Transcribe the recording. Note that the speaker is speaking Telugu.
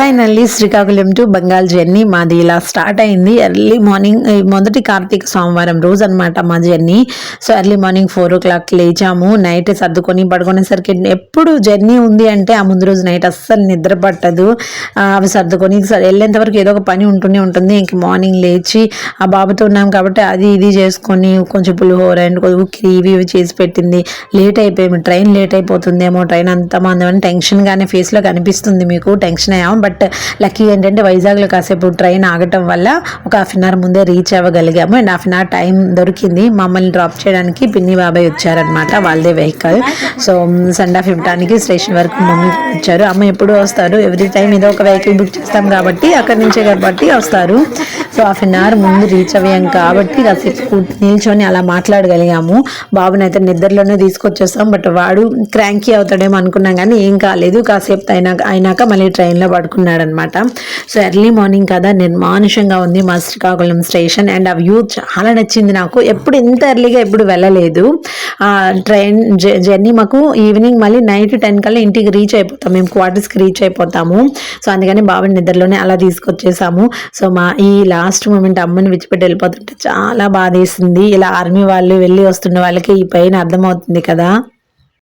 Finally Srikakulam to Bengal journey మాది ఇలా స్టార్ట్ అయింది. ఎర్లీ మార్నింగ్ మొదటి కార్తీక సోమవారం రోజు అనమాట మా journey so early morning four o'clock లేచాము. Night సర్దుకొని పడుకునేసరికి ఎప్పుడు జర్నీ ఉంది అంటే ఆ ముందు రోజు నైట్ అస్సలు నిద్ర పట్టదు. అవి సర్దుకొని వెళ్ళేంత వరకు ఏదో ఒక పని ఉంటూనే ఉంటుంది. ఇంక మార్నింగ్ లేచి ఆ బాబుతో ఉన్నాం కాబట్టి అది ఇది చేసుకొని కొంచెం పులిహోర అండ్ ఉక్కిరి ఇవి ఇవి చేసి పెట్టింది. లేట్ అయిపోయింది ట్రైన్ లేట్ అయిపోతుందేమో ట్రైన్ అంత మందమని టెన్షన్గానే ఫేస్లో కనిపిస్తుంది మీకు. టెన్షన్ అయ్యాము బట్ బట్ లక్కీ ఏంటంటే వైజాగ్లో కాసేపు ట్రైన్ ఆగటం వల్ల ఒక హాఫ్ అన్ అవర్ ముందే reach అవ్వగలిగాము. And half an hour time దొరికింది. మమ్మల్ని డ్రాప్ చేయడానికి పిన్ని బాబాయ్ వచ్చారనమాట వాళ్ళదే వెహికల్ సో సండ్ ఆఫ్ ఇవ్వడానికి స్టేషన్ వరకు మమ్మీ వచ్చారు. అమ్మ ఎప్పుడు వస్తారు? ఎవ్రీ టైం ఏదో ఒక వెహికల్ బుక్ చేస్తాం కాబట్టి అక్కడి నుంచే కాబట్టి వస్తారు. సో హాఫ్ అన్ అవర్ ముందు రీచ్ అయ్యాం కాబట్టి కాసేపు నిల్చొని అలా మాట్లాడగలిగాము. బాబుని అయితే నిద్రలోనే తీసుకొచ్చేస్తాం బట్ వాడు క్రాంకీ అవుతాడేమో అనుకున్నాం కానీ ఏం కాలేదు. కాసేపు అయినాక అయినాక మళ్ళీ ట్రైన్లో పడుకున్నాడు అనమాట సో ఎర్లీ మార్నింగ్ కదా నిర్మానుషంగా ఉంది మా శ్రీకాకుళం స్టేషన్ అండ్ ఆ వ్యూ చాలా నచ్చింది నాకు. ఎప్పుడు ఇంత ఎర్లీగా ఎప్పుడు వెళ్ళలేదు. ఆ ట్రైన్ జర్నీ మాకు ఈవినింగ్ మళ్ళీ నైట్ టెన్ కల్లా ఇంటికి రీచ్ అయిపోతాం. మేము క్వార్టర్స్కి రీచ్ అయిపోతాము. సో అందుకని బాబుని నిద్రలోనే అలా తీసుకొచ్చేసాము. సో మా ఈ లాస్ట్ మూమెంట్ అమ్మని విడిచిపెట్టి వెళ్ళిపోతుంటే చాలా బాధేసింది. ఇలా ఆర్మీ వాళ్ళు వెళ్ళి వస్తున్న వాళ్ళకి ఈ పైన అర్థమవుతుంది కదా.